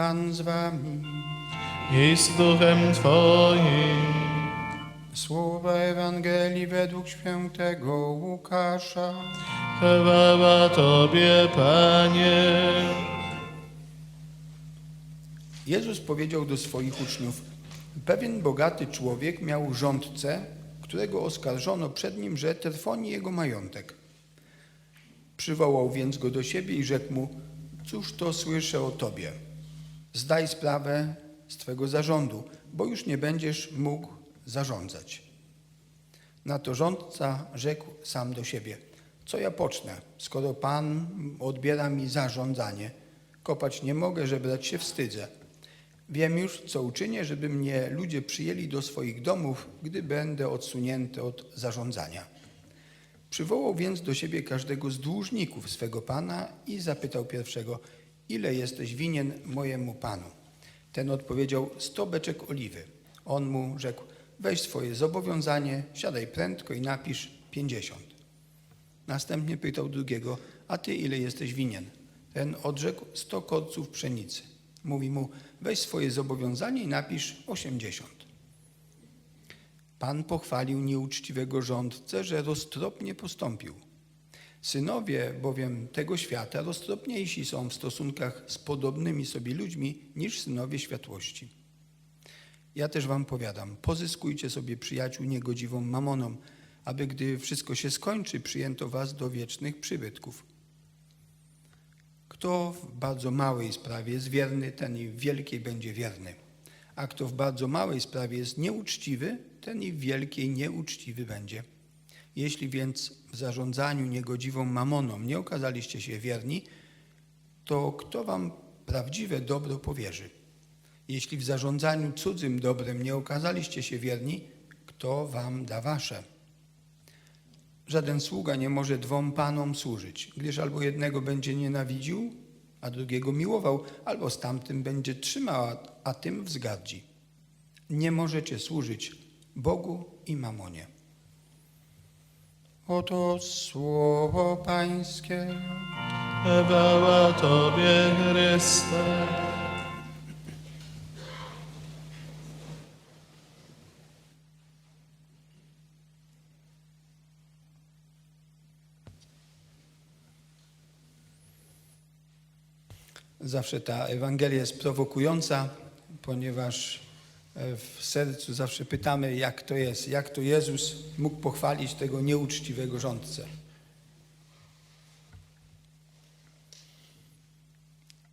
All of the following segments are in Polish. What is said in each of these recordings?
Pan z wami. i z duchem Twoim. Słowa Ewangelii według świętego Łukasza. Chwała Tobie, Panie. Jezus powiedział do swoich uczniów: Pewien bogaty człowiek miał rządcę, którego oskarżono przed nim, że trwoni jego majątek. Przywołał więc go do siebie i rzekł mu: Cóż to słyszę o tobie? Zdaj sprawę z twego zarządu, bo już nie będziesz mógł zarządzać. Na to rządca rzekł sam do siebie: Co ja pocznę, skoro Pan odbiera mi zarządzanie? Kopać nie mogę, żebrać się wstydzę. Wiem już, co uczynię, żeby mnie ludzie przyjęli do swoich domów, gdy będę odsunięty od zarządzania. Przywołał więc do siebie każdego z dłużników swego pana i zapytał pierwszego, ile jesteś winien mojemu panu? Ten odpowiedział, sto beczek oliwy. On mu rzekł, weź swoje zobowiązanie, siadaj prędko i napisz pięćdziesiąt. Następnie pytał drugiego, a ty ile jesteś winien? Ten odrzekł sto korców pszenicy. Mówi mu, weź swoje zobowiązanie i napisz osiemdziesiąt. Pan pochwalił nieuczciwego rządcę, że roztropnie postąpił. Synowie bowiem tego świata roztropniejsi są w stosunkach z podobnymi sobie ludźmi niż synowie światłości. Ja też wam powiadam, pozyskujcie sobie przyjaciół niegodziwą mamoną, aby gdy wszystko się skończy, przyjęto was do wiecznych przybytków. Kto w bardzo małej sprawie jest wierny, ten i w wielkiej będzie wierny. A kto w bardzo małej sprawie jest nieuczciwy, ten i w wielkiej nieuczciwy będzie. Jeśli więc w zarządzaniu niegodziwą mamoną nie okazaliście się wierni, to kto wam prawdziwe dobro powierzy? Jeśli w zarządzaniu cudzym dobrem nie okazaliście się wierni, kto wam da wasze? Żaden sługa nie może dwom panom służyć, gdyż albo jednego będzie nienawidził, a drugiego miłował, albo z tamtym będzie trzymał, a- tym wzgardzi. Nie możecie służyć Bogu i mamonie. Oto słowo Pańskie. Chwała Tobie, Chryste. Zawsze ta Ewangelia jest prowokująca, ponieważ w sercu zawsze pytamy, jak to jest, jak to Jezus mógł pochwalić tego nieuczciwego rządcę.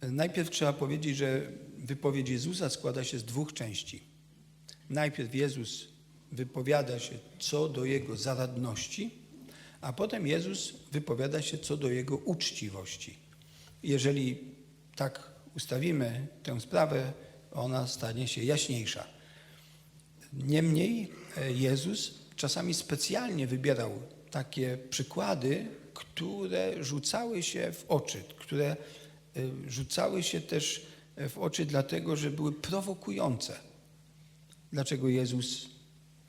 Najpierw trzeba powiedzieć, że wypowiedź Jezusa składa się z dwóch części. Najpierw Jezus wypowiada się co do jego zaradności, a potem Jezus wypowiada się co do jego uczciwości. Jeżeli tak ustawimy tę sprawę, ona stanie się jaśniejsza. Niemniej e, Jezus czasami specjalnie wybierał takie przykłady, które rzucały się w oczy, które e, rzucały się też w oczy dlatego, że były prowokujące. Dlaczego Jezus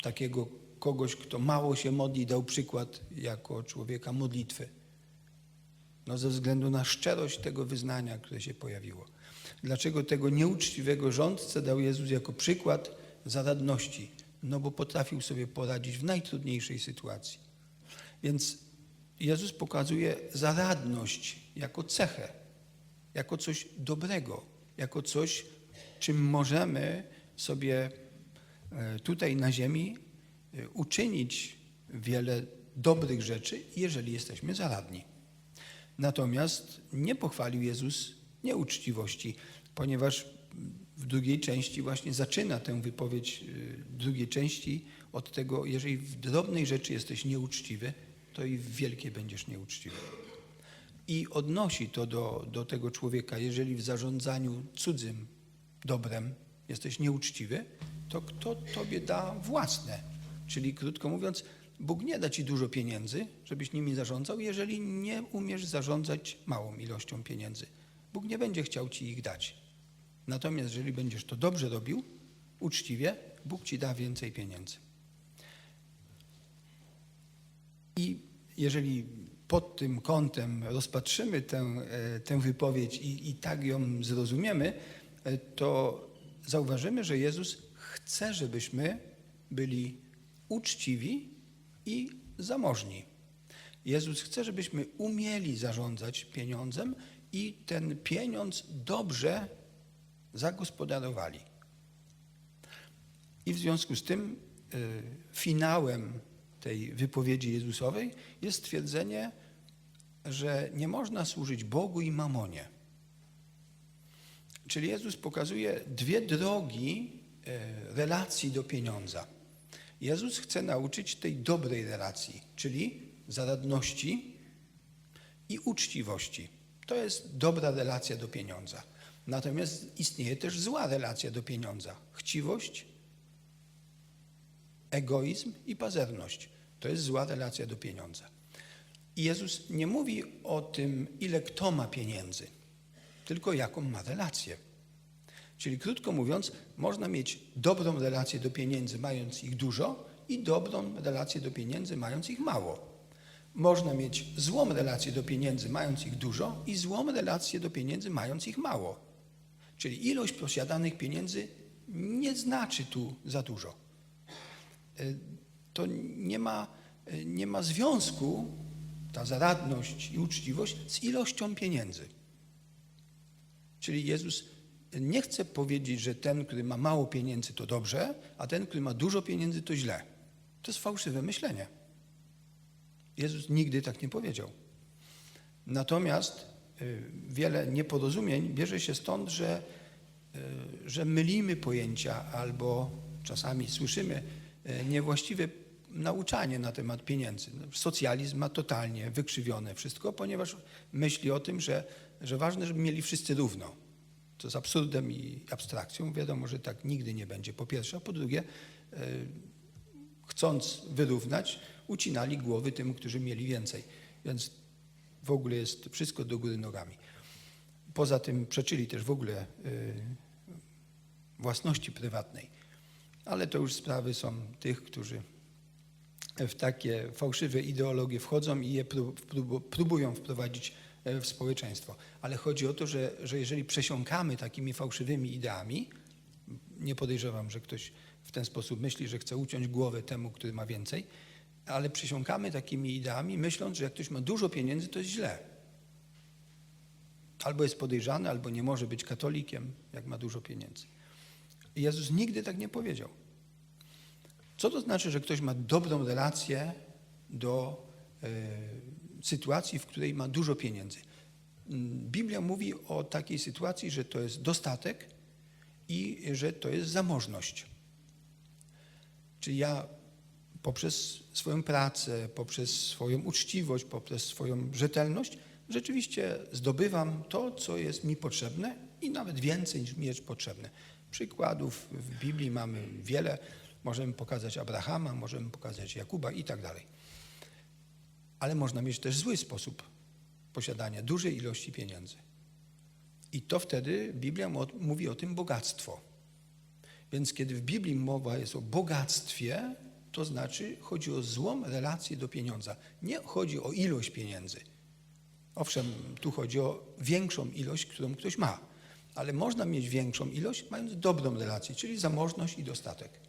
takiego kogoś, kto mało się modli, dał przykład jako człowieka modlitwy? No ze względu na szczerość tego wyznania, które się pojawiło. Dlaczego tego nieuczciwego rządcę dał Jezus jako przykład zaradności? No bo potrafił sobie poradzić w najtrudniejszej sytuacji. Więc Jezus pokazuje zaradność jako cechę, jako coś dobrego, jako coś, czym możemy sobie e, tutaj na ziemi e, uczynić wiele dobrych rzeczy, jeżeli jesteśmy zaradni. Natomiast nie pochwalił Jezus nieuczciwości, ponieważ w drugiej części właśnie zaczyna tę wypowiedź y, drugiej części od tego, jeżeli w drobnej rzeczy jesteś nieuczciwy, to i w wielkiej będziesz nieuczciwy. I odnosi to do, do tego człowieka, jeżeli w zarządzaniu cudzym dobrem jesteś nieuczciwy, to kto tobie da własne? Czyli krótko mówiąc, Bóg nie da ci dużo pieniędzy, żebyś nimi zarządzał, jeżeli nie umiesz zarządzać małą ilością pieniędzy. Bóg nie będzie chciał ci ich dać. Natomiast jeżeli będziesz to dobrze robił, uczciwie, Bóg ci da więcej pieniędzy. I jeżeli pod tym kątem rozpatrzymy tę, e, tę wypowiedź i, i tak ją zrozumiemy, e, to zauważymy, że Jezus chce, żebyśmy byli uczciwi i zamożni. Jezus chce, żebyśmy umieli zarządzać pieniądzem i ten pieniądz dobrze zagospodarowali. I w związku z tym y, finałem tej wypowiedzi Jezusowej jest stwierdzenie, że nie można służyć Bogu i mamonie. Czyli Jezus pokazuje dwie drogi y, relacji do pieniądza. Jezus chce nauczyć tej dobrej relacji, czyli zaradności i uczciwości. To jest dobra relacja do pieniądza. Natomiast istnieje też zła relacja do pieniądza. Chciwość, egoizm i pazerność. To jest zła relacja do pieniądza. I Jezus nie mówi o tym, ile kto ma pieniędzy, tylko jaką ma relację. Czyli krótko mówiąc, można mieć dobrą relację do pieniędzy, mając ich dużo, i dobrą relację do pieniędzy, mając ich mało. Można mieć złą relację do pieniędzy, mając ich dużo, i złą relację do pieniędzy, mając ich mało. Czyli ilość posiadanych pieniędzy nie znaczy tu za dużo. Y, To nie ma, y, nie ma związku, ta zaradność i uczciwość, z ilością pieniędzy. Czyli Jezus nie chce powiedzieć, że ten, który ma mało pieniędzy, to dobrze, a ten, który ma dużo pieniędzy, to źle. To jest fałszywe myślenie. Jezus nigdy tak nie powiedział. Natomiast y, wiele nieporozumień bierze się stąd, że, y, że mylimy pojęcia albo czasami słyszymy y, niewłaściwe nauczanie na temat pieniędzy. Socjalizm ma totalnie wykrzywione wszystko, ponieważ myśli o tym, że, że ważne, żeby mieli wszyscy równo. To z absurdem i abstrakcją. Wiadomo, że tak nigdy nie będzie, po pierwsze. A po drugie, chcąc wyrównać, ucinali głowy tym, którzy mieli więcej. Więc w ogóle jest wszystko do góry nogami. Poza tym przeczyli też w ogóle y, własności prywatnej. Ale to już sprawy są tych, którzy w takie fałszywe ideologie wchodzą i je prób- prób- próbują wprowadzić e, w społeczeństwo. Ale chodzi o to, że, że jeżeli przesiąkamy takimi fałszywymi ideami, nie podejrzewam, że ktoś w ten sposób myśli, że chce uciąć głowę temu, który ma więcej, ale przysiąkamy takimi ideami, myśląc, że jak ktoś ma dużo pieniędzy, to jest źle. Albo jest podejrzany, albo nie może być katolikiem, jak ma dużo pieniędzy. Jezus nigdy tak nie powiedział. Co to znaczy, że ktoś ma dobrą relację do e, sytuacji, w której ma dużo pieniędzy? Mm, Biblia mówi o takiej sytuacji, że to jest dostatek i że to jest zamożność. Czyli ja poprzez swoją pracę, poprzez swoją uczciwość, poprzez swoją rzetelność rzeczywiście zdobywam to, co jest mi potrzebne i nawet więcej niż mi jest potrzebne. Przykładów w Biblii mamy wiele. Możemy pokazać Abrahama, możemy pokazać Jakuba i tak dalej. Ale można mieć też zły sposób posiadania dużej ilości pieniędzy. I to wtedy Biblia mówi o tym bogactwo. Więc kiedy w Biblii mowa jest o bogactwie, to znaczy chodzi o złą relację do pieniądza. Nie chodzi o ilość pieniędzy. Owszem, tu chodzi o większą ilość, którą ktoś ma, ale można mieć większą ilość, mając dobrą relację, czyli zamożność i dostatek,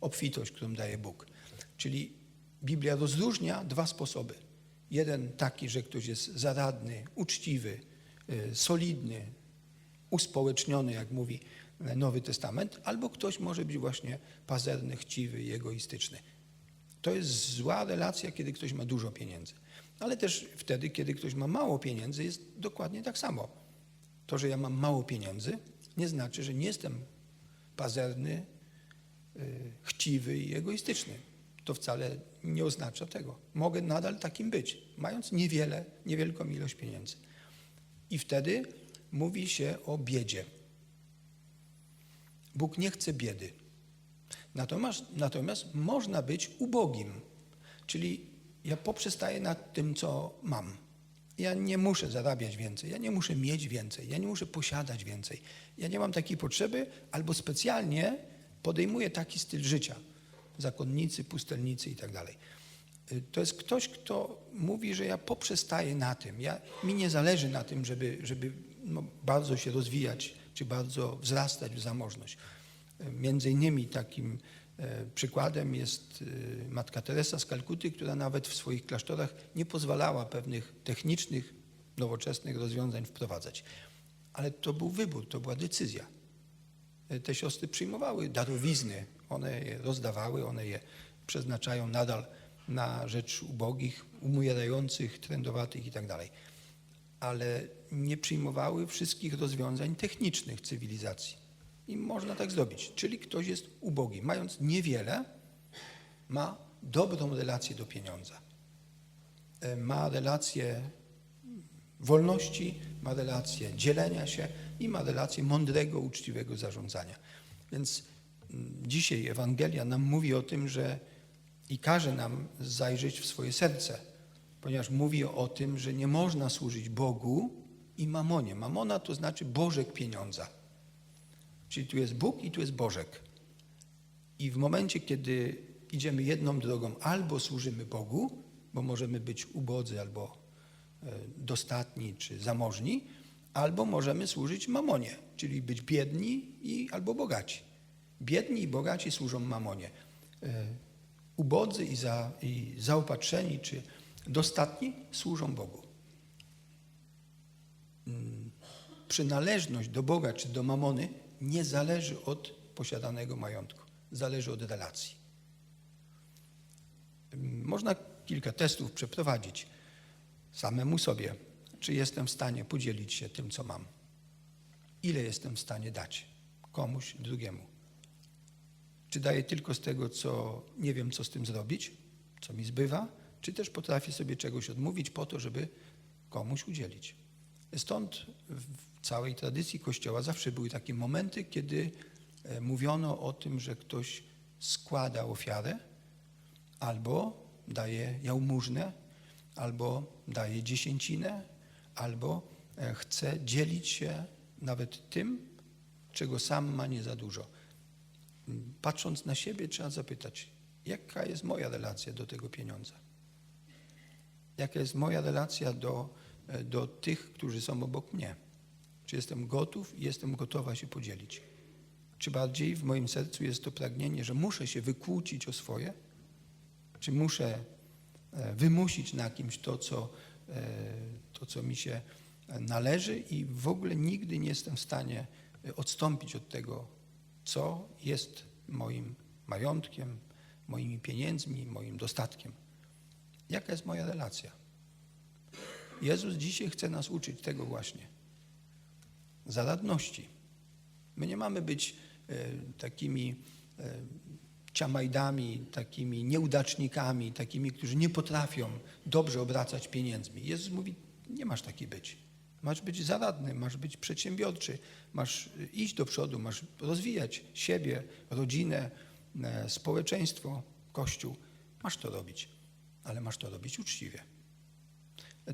obfitość, którą daje Bóg. Czyli Biblia rozróżnia dwa sposoby. Jeden taki, że ktoś jest zaradny, uczciwy, y, solidny, uspołeczniony, jak mówi Nowy Testament, albo ktoś może być właśnie pazerny, chciwy i egoistyczny. To jest zła relacja, kiedy ktoś ma dużo pieniędzy. Ale też wtedy, kiedy ktoś ma mało pieniędzy, jest dokładnie tak samo. To, że ja mam mało pieniędzy, nie znaczy, że nie jestem pazerny, y, chciwy i egoistyczny. To wcale nie oznacza tego. Mogę nadal takim być, mając niewiele, niewielką ilość pieniędzy. I wtedy mówi się o biedzie. Bóg nie chce biedy. Natomiast, natomiast można być ubogim, czyli ja poprzestaję nad tym, co mam. Ja nie muszę zarabiać więcej, ja nie muszę mieć więcej, ja nie muszę posiadać więcej. Ja nie mam takiej potrzeby, albo specjalnie podejmuję taki styl życia. Zakonnicy, pustelnicy i tak dalej. Y, To jest ktoś, kto mówi, że ja poprzestaję na tym. Ja, mi nie zależy na tym, żeby, żeby no, bardzo się rozwijać czy bardzo wzrastać w zamożność. Między innymi takim e, przykładem jest e, matka Teresa z Kalkuty, która nawet w swoich klasztorach nie pozwalała pewnych technicznych, nowoczesnych rozwiązań wprowadzać. Ale to był wybór, to była decyzja. E, Te siostry przyjmowały darowizny, one je rozdawały, one je przeznaczają nadal na rzecz ubogich, umierających, trędowatych itd. Ale nie przyjmowały wszystkich rozwiązań technicznych cywilizacji. I można tak zrobić. Czyli ktoś jest ubogi. Mając niewiele, ma dobrą relację do pieniądza. E, Ma relację wolności, ma relację dzielenia się i ma relację mądrego, uczciwego zarządzania. Więc mm, dzisiaj Ewangelia nam mówi o tym, że i każe nam zajrzeć w swoje serce, ponieważ mówi o tym, że nie można służyć Bogu i mamonie. Mamona to znaczy Bożek pieniądza. Czyli tu jest Bóg i tu jest Bożek. I w momencie, kiedy idziemy jedną drogą, albo służymy Bogu, bo możemy być ubodzy albo e, dostatni czy zamożni, albo możemy służyć mamonie, czyli być biedni i albo bogaci. Biedni i bogaci służą mamonie. E, Ubodzy i, za, i zaopatrzeni czy dostatni służą Bogu. Mm, Przynależność do Boga czy do mamony nie zależy od posiadanego majątku, zależy od relacji. Można kilka testów przeprowadzić samemu sobie, czy jestem w stanie podzielić się tym, co mam. Ile jestem w stanie dać komuś drugiemu. Czy daję tylko z tego, co nie wiem, co z tym zrobić, co mi zbywa, czy też potrafię sobie czegoś odmówić po to, żeby komuś udzielić. Stąd w całej tradycji Kościoła zawsze były takie momenty, kiedy e, mówiono o tym, że ktoś składa ofiarę, albo daje jałmużnę, albo daje dziesięcinę, albo e, chce dzielić się nawet tym, czego sam ma nie za dużo. Patrząc na siebie, trzeba zapytać, jaka jest moja relacja do tego pieniądza? Jaka jest moja relacja do, e, do tych, którzy są obok mnie? Czy jestem gotów i jestem gotowa się podzielić? Czy bardziej w moim sercu jest to pragnienie, że muszę się wykłócić o swoje? Czy muszę e, wymusić na kimś to, co, e, to, co mi się należy i w ogóle nigdy nie jestem w stanie odstąpić od tego, co jest moim majątkiem, moimi pieniędzmi, moim dostatkiem. Jaka jest moja relacja? Jezus dzisiaj chce nas uczyć tego właśnie. Zaradności. My nie mamy być e, takimi e, ciamajdami, takimi nieudacznikami, takimi, którzy nie potrafią dobrze obracać pieniędzmi. Jezus mówi, nie masz taki być. Masz być zaradny, masz być przedsiębiorczy, masz iść do przodu, masz rozwijać siebie, rodzinę, e, społeczeństwo, kościół. Masz to robić, ale masz to robić uczciwie.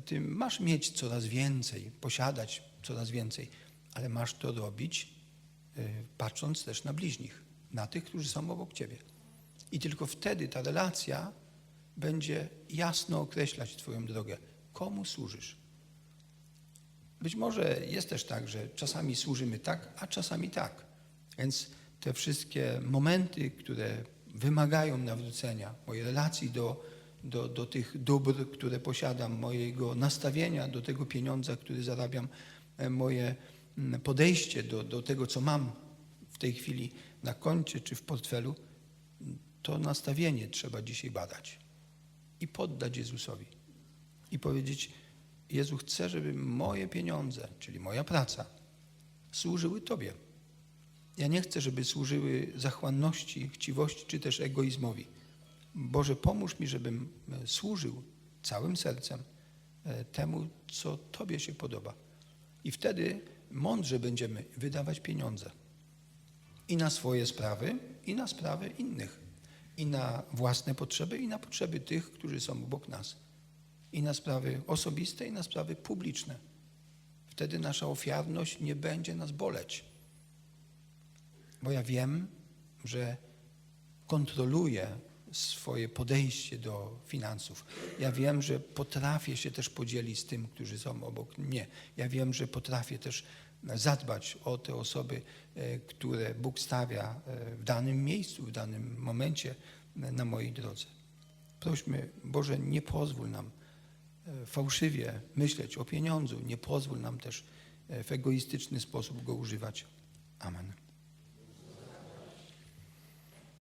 Ty masz mieć coraz więcej, posiadać coraz więcej, ale masz to robić y, patrząc też na bliźnich, na tych, którzy są obok ciebie. I tylko wtedy ta relacja będzie jasno określać Twoją drogę. Komu służysz? Być może jest też tak, że czasami służymy tak, a czasami tak. Więc te wszystkie momenty, które wymagają nawrócenia, mojej relacji do, do, do tych dóbr, które posiadam, mojego nastawienia do tego pieniądza, który zarabiam, e, moje mm, podejście do, do tego, co mam w tej chwili na koncie czy w portfelu, to nastawienie trzeba dzisiaj badać i poddać Jezusowi. I powiedzieć, Jezu, chcę, żeby moje pieniądze, czyli moja praca, służyły Tobie. Ja nie chcę, żeby służyły zachłanności, chciwości czy też egoizmowi. Boże, pomóż mi, żebym e, służył całym sercem e, temu, co Tobie się podoba. I wtedy mądrze będziemy wydawać pieniądze. I na swoje sprawy, i na sprawy innych. I na własne potrzeby, i na potrzeby tych, którzy są obok nas. I na sprawy osobiste, i na sprawy publiczne. Wtedy nasza ofiarność nie będzie nas boleć. Bo ja wiem, że kontroluję swoje podejście do finansów. Ja wiem, że potrafię się też podzielić z tym, którzy są obok mnie. Ja wiem, że potrafię też zadbać o te osoby, e, które Bóg stawia e, w danym miejscu, w danym momencie e, na mojej drodze. Prośmy, Boże, nie pozwól nam fałszywie myśleć o pieniądzu, nie pozwól nam też w egoistyczny sposób go używać. Amen.